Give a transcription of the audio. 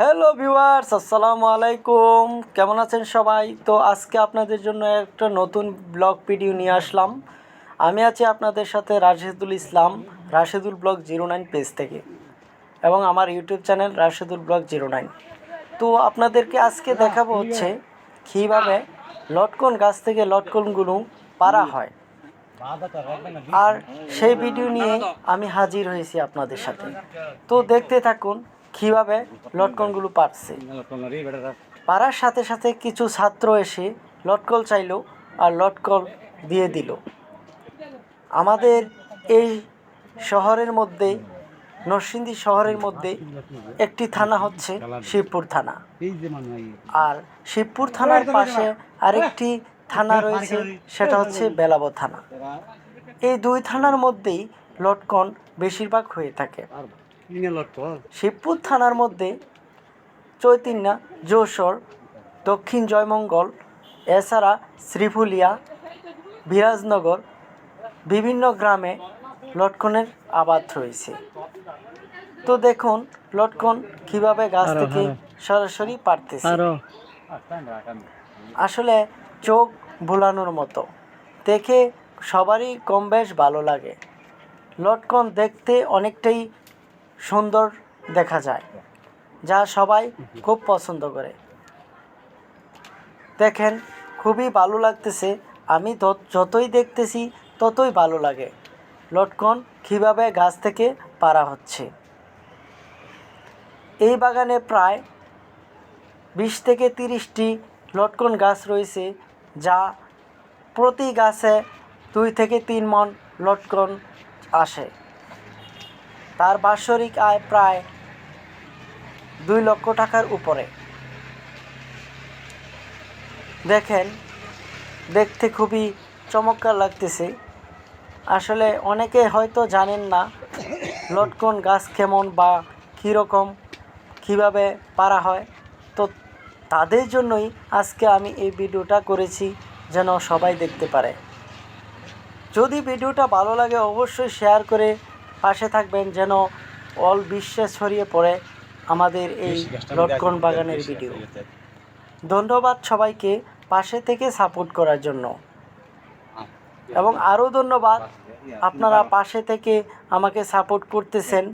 Hello viewers, আসসালামু আলাইকুম। কেমন আছেন সবাই? তো আজকে আপনাদের জন্য একটা নতুন ব্লগ ভিডিও নিয়ে আসলাম। আমি আছি আপনাদের সাথে Rashedul Islam, Rashedul blog zero nine page থেকে, এবং আমার YouTube channel Rashedul blog zero nine. তো আপনাদেরকে আজকে দেখাবো হচ্ছে কীভাবে লটকন গাছ থেকে লটকনগুলো পারা হয়। আর সেই ভিডিও নিয়ে আমি হাজির হয়েছি আপনাদের সাথে। তো দেখতে থাকুন কীভাবে লটকনগুলো পারছে? পারার সাথে সাথে কিছু ছাত্র এসে লটকল চাইলো আর লটকল দিয়ে দিল। আমাদের এই শহরের মধ্যে নরসিংদী শহরের মধ্যে একটি থানা হচ্ছে শিবপুর থানা। আর শিবপুর থানার পাশে আরেকটি থানা রয়েছে সেটা হচ্ছে বেলাব থানা। এই দুই থানার মধ্যেই লটকন বেশিরভাগ হয়ে থাকে। শিবপুর থানার মধ্যে চৈতিন্যা যশোর দক্ষিণ জয়মঙ্গল এছাড়া শ্রীফুলিয়া বিরাজনগর বিভিন্ন গ্রামে লটকনের আবাদ রয়েছে। তো দেখুন লটকন কীভাবে গাছ থেকে সরাসরি পারতেছে। আসলে চোখ ভোলানোর মতো। দেখে সবারই কম বেশ ভালো লাগে। লটকন দেখতে অনেকটাই সুন্দর দেখা যায়, যা সবাই খুব পছন্দ করে। দেখেন, খুবই ভালো লাগতেছে। আমি যতই দেখতেছি, ততই ভালো লাগে। লটকন কীভাবে গাছ থেকে পারা হচ্ছে। এই বাগানে প্রায় বিশ থেকে তিরিশটি লটকন গাছ রয়েছে, যা প্রতি গাছে দুই থেকে তিন মন লটকন আসে। তার বাৎসরিক আয় প্রায় দুই লক্ষ টাকার উপরে। দেখেন, দেখতে খুবই চমৎকার লাগতেছে। আসলে অনেকে হয়তো জানেন না লটকন গাছ কেমন বা কীরকম, কীভাবে পারা হয়। তো তাদের জন্যই আজকে আমি এই ভিডিওটা করেছি যেন সবাই দেখতে পারে। যদি ভিডিওটা ভালো লাগে অবশ্যই শেয়ার করে পাশে থাকবেন যেন অল বিশ্বে ছড়িয়ে পড়ে আমাদের এই লটকন বাগানের ভিডিও ধন্যবাদ সবাইকে পাশে থেকে সাপোর্ট করার জন্য। এবং আরও ধন্যবাদ আপনারা পাশে থেকে আমাকে সাপোর্ট করতেছেন।